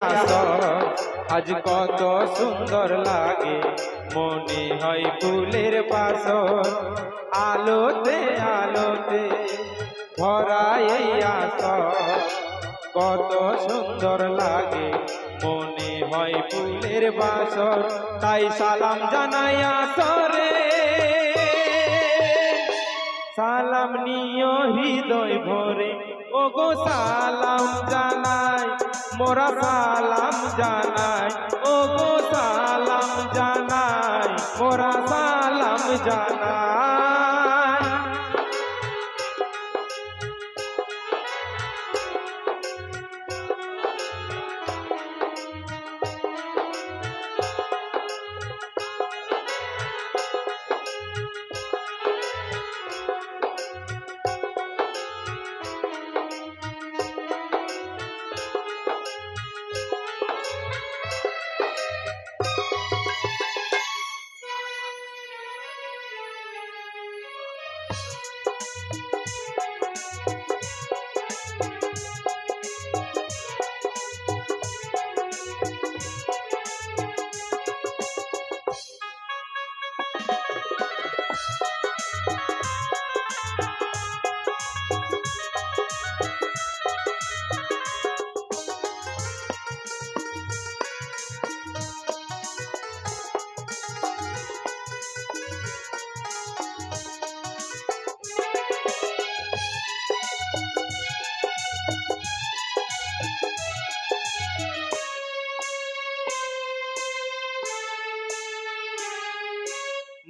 আজ কত সুন্দর লাগে, মনে হয় ফুলের বাসর আলোতে আলোতে ভরা এই আসর। কত সুন্দর লাগে, মনে হয় ফুলের বাসর তাই সালাম জানাই আসরে। সালাম নিও হৃদয় ভরে। ও গো সালাম। মোরা সালাম জানাই ও গো সালাম জানাই মোরা সালাম জানাই।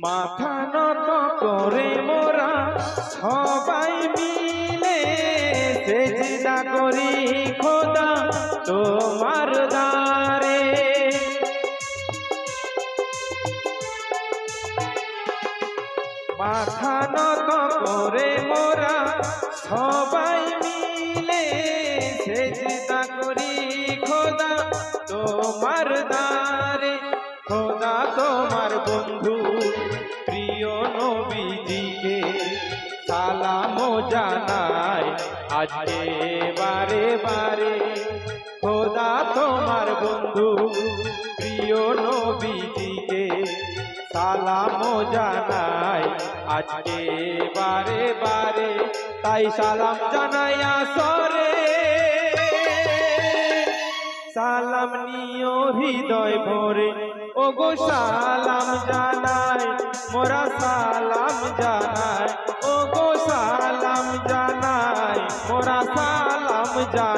মাথা নত করে মোরা সবাই মিলে সেজদা করি খোদা তোমার দ্বারে মাথা নত করে মোরা সবাই মিলে সেজদা করি খোদা তোমার দ্বারে খোদা তোমার বন্ধু, প্রিয় নবীজিকে সালাম জানাই। আজকে বারে বারে খোদা তোমার বন্ধু, প্রিয় নবীজিকে সালাম জানাই। আজকে বারে বারে তাই সালাম জানাই আসরে। সালাম নিও হৃদয় ভরে। ও গো সালাম জানাই, মোরা সালাম জানাই। ও গো সালাম জানাই, মোরা সালাম জানাই।